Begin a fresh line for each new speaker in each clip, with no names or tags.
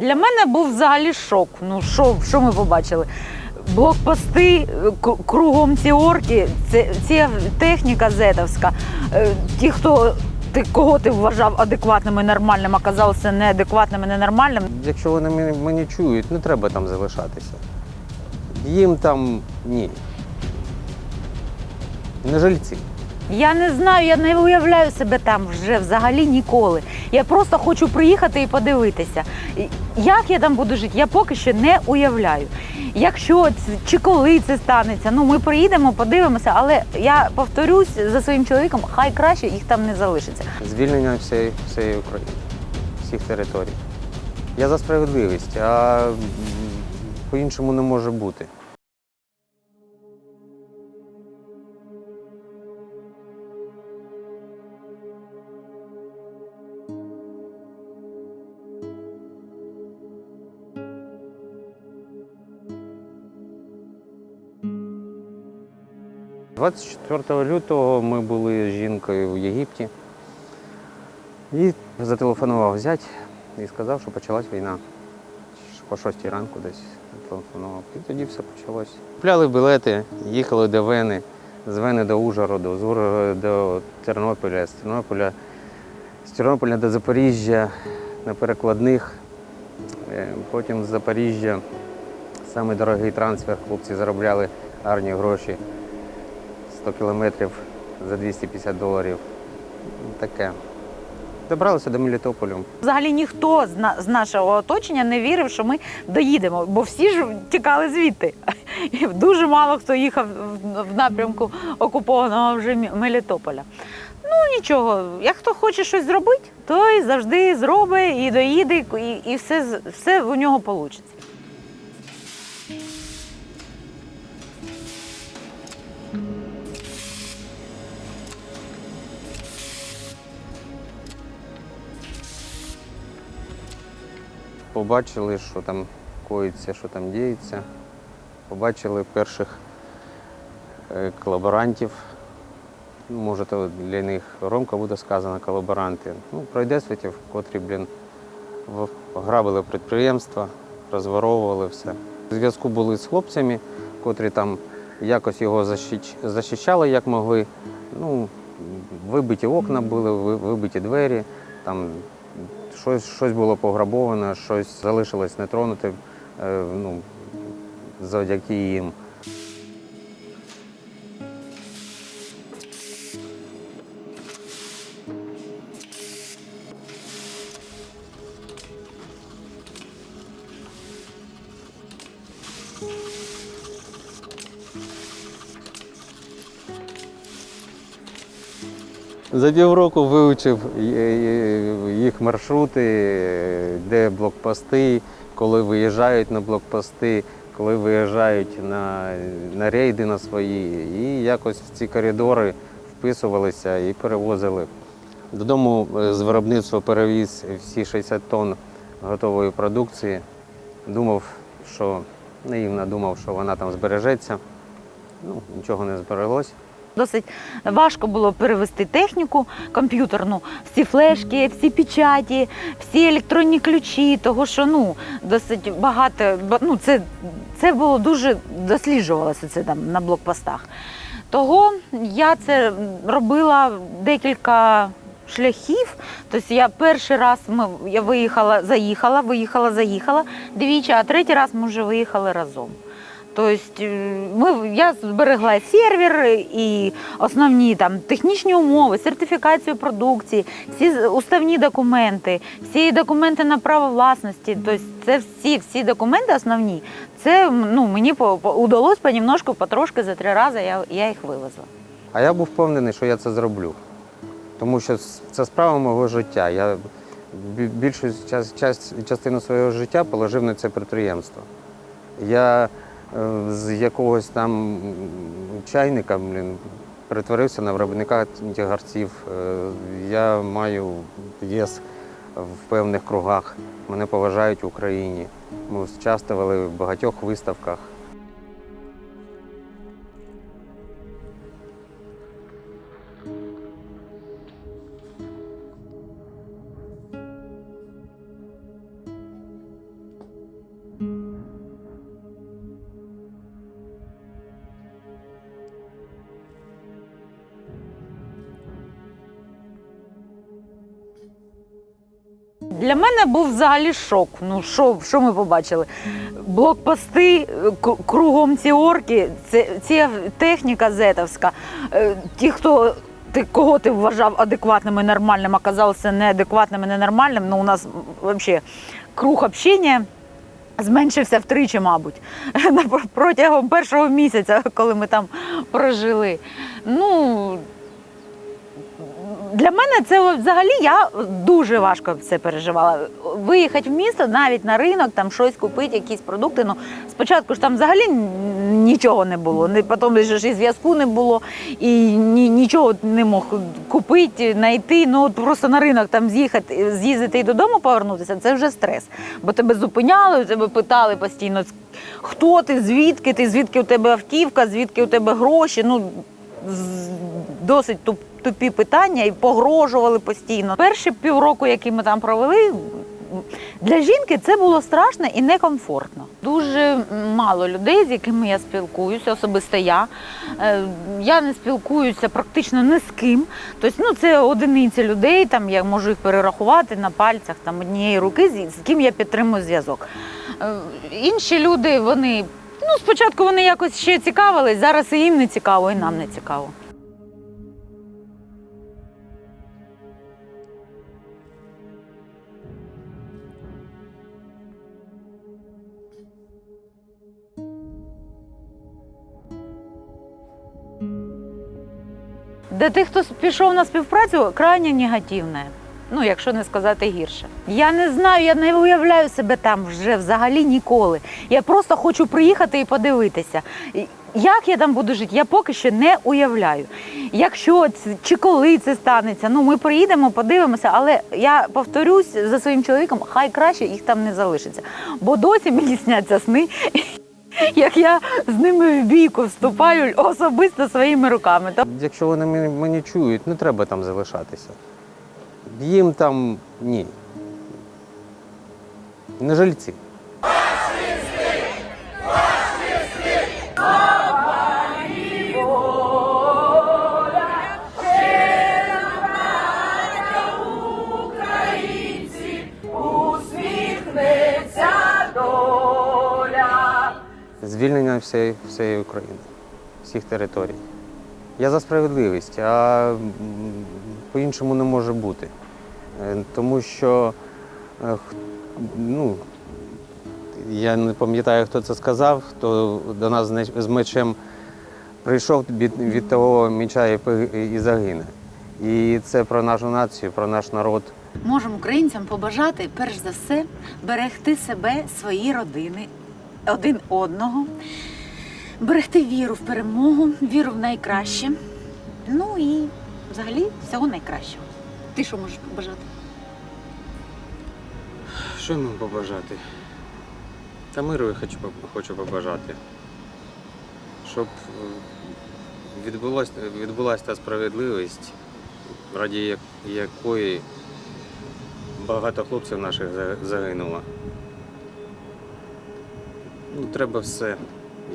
Для мене був взагалі шок. Ну, що, що ми побачили? Блокпости, кругом ці орки, ці техніка зетовська. Е, Ті, хто ти, кого ти вважав адекватним і нормальним, оказався неадекватним і ненормальним.
Якщо вони мене, мене чують, не треба там залишатися. Їм там ні. Не жильці.
Я не знаю, я не уявляю себе там вже взагалі ніколи. Я просто хочу приїхати і подивитися. Як я там буду жити, я поки що не уявляю. Якщо чи коли це станеться, ну ми приїдемо, подивимося, але я повторюсь за своїм чоловіком, хай краще їх там не залишиться.
Звільнення всієї, всієї України, всіх територій. Я за справедливість, а по-іншому не може бути. – 24 лютого ми були з жінкою в Єгипті. І зателефонував зять і сказав, що почалась війна. По 6 ранку десь телефонував. І тоді все почалось. Купляли білети, їхали до Вени, з Вени до Ужгороду, з Ужгорода до Тернополя, з Тернополя, з Тернополя до Запоріжжя на перекладних. Е, Потім з Запоріжжя саме дорогий трансфер. Хлопці заробляли гарні гроші. 100 кілометрів за 250 доларів. Таке. Добралися до Мелітополю.
Взагалі ніхто з, на, з нашого оточення не вірив, що ми доїдемо, бо всі ж тікали звідти. І дуже мало хто їхав в, в напрямку окупованого вже Мелітополя. Ну нічого, як хто хоче щось зробити, той завжди зробить і доїде, і, і все, все у нього вийде.
Побачили, що там коїться, що там діється. Побачили перших е, колаборантів. Ну, Може, то для них громко буде сказано колаборанти. Ну, пройде світів, котрі, блін, грабили підприємства, розворовували все. У зв'язку були з хлопцями, котрі там якось його защищ- захищали, як могли. Ну, вибиті окна були, вибиті двері, там щось, щось було пограбоване, щось залишилось нетронутим е, ну, завдяки їм. За півроку вивчив їх маршрути, де блокпости, коли виїжджають на блокпости, коли виїжджають на, на рейди на свої. І якось в ці коридори вписувалися і перевозили. Додому е, з виробництва перевіз всі 60 тонн готової продукції. Думав, що наївно думав, що вона там збережеться. Ну, нічого не збереглось.
Досить важко було перевести техніку комп'ютерну, всі флешки, всі печаті, всі електронні ключі, того що ну досить багато. Ну це, це було дуже досліджувалося це там на блокпостах. Того я це робила декілька шляхів. Тобто я перший раз ми, я виїхала, заїхала, виїхала, заїхала двічі, а третій раз ми вже виїхали разом. Тобто ми, я зберегла сервер і основні там технічні умови, сертифікацію продукції, всі уставні документи, всі документи на право власності. Тобто це всі, всі документи основні. Це ну, мені по, по, удалось понемножку, потрошки за три рази я, я їх вивезла.
А я був впевнений, що я це зроблю. Тому що це справа мого життя. Я більшу час, час, частину свого життя положив на це підприємство. Я з якогось там чайника блін, перетворився на виробника тягарців. Е, Я маю ЄС в певних кругах. Мене поважають в Україні. Ми участвували в багатьох виставках.
Для мене був взагалі шок. Ну що, що ми побачили? Блокпости, кругом ці орки, це ці техніка зетовська. Е, Ті, хто ти кого ти вважав адекватним і нормальним, оказався неадекватним і ненормальним. Ну, у нас взагалі круг общення зменшився втричі, мабуть, протягом першого місяця, коли ми там прожили. Ну, для мене це взагалі я дуже важко це переживала. Виїхати в місто, навіть на ринок, там щось купити, якісь продукти. Ну, спочатку ж там взагалі нічого не було. Не, потім ж і зв'язку не було, і ні, нічого не мог купити, знайти. Ну, от просто на ринок там з'їхати, з'їздити і додому повернутися це вже стрес. Бо тебе зупиняли, тебе питали постійно, хто ти, звідки ти, звідки у тебе автівка, звідки у тебе гроші. Ну, досить туп- тупі питання і погрожували постійно. Перші півроку, які ми там провели, для жінки це було страшно і некомфортно. Дуже мало людей, з якими я спілкуюся, особисто я. Е, Я не спілкуюся практично ні з ким. Тобто, ну, це одиниці людей, там я можу їх перерахувати на пальцях там, однієї руки, з з ким я підтримую зв'язок. Е, Інші люди, вони ну, спочатку вони якось ще цікавились, зараз і їм не цікаво, і нам не цікаво. Для тих, хто пішов на співпрацю, крайне негативне. Ну, якщо не сказати гірше. Я не знаю, я не уявляю себе там вже взагалі ніколи. Я просто хочу приїхати і подивитися. Як я там буду жити, я поки що не уявляю. Якщо чи коли це станеться, ну ми приїдемо, подивимося, але я повторюсь за своїм чоловіком, хай краще їх там не залишиться. Бо досі мені сняться сни, як я з ними в бійку вступаю особисто своїми руками.
Якщо вони мене чують, не треба там залишатися. Їм там ні. Не жильці. Звільнення всієї, всієї України, всіх територій. Я за справедливість, а по-іншому не може бути. Е, Тому що е, ну, я не пам'ятаю, хто це сказав, хто до нас з мечем прийшов від, того меча і загине. І це про нашу націю, про наш народ.
Можемо українцям побажати, перш за все, берегти себе, свої родини, один одного, берегти віру в перемогу, віру в найкраще. Ну і взагалі всього найкращого. Ти що можеш побажати?
Що йому побажати? Та миру я хочу, хочу побажати. Щоб е, відбулась, відбулася та справедливість, раді якої багато хлопців наших загинуло. Ну, треба все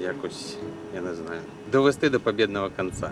якось, я не знаю, довести до побідного кінця.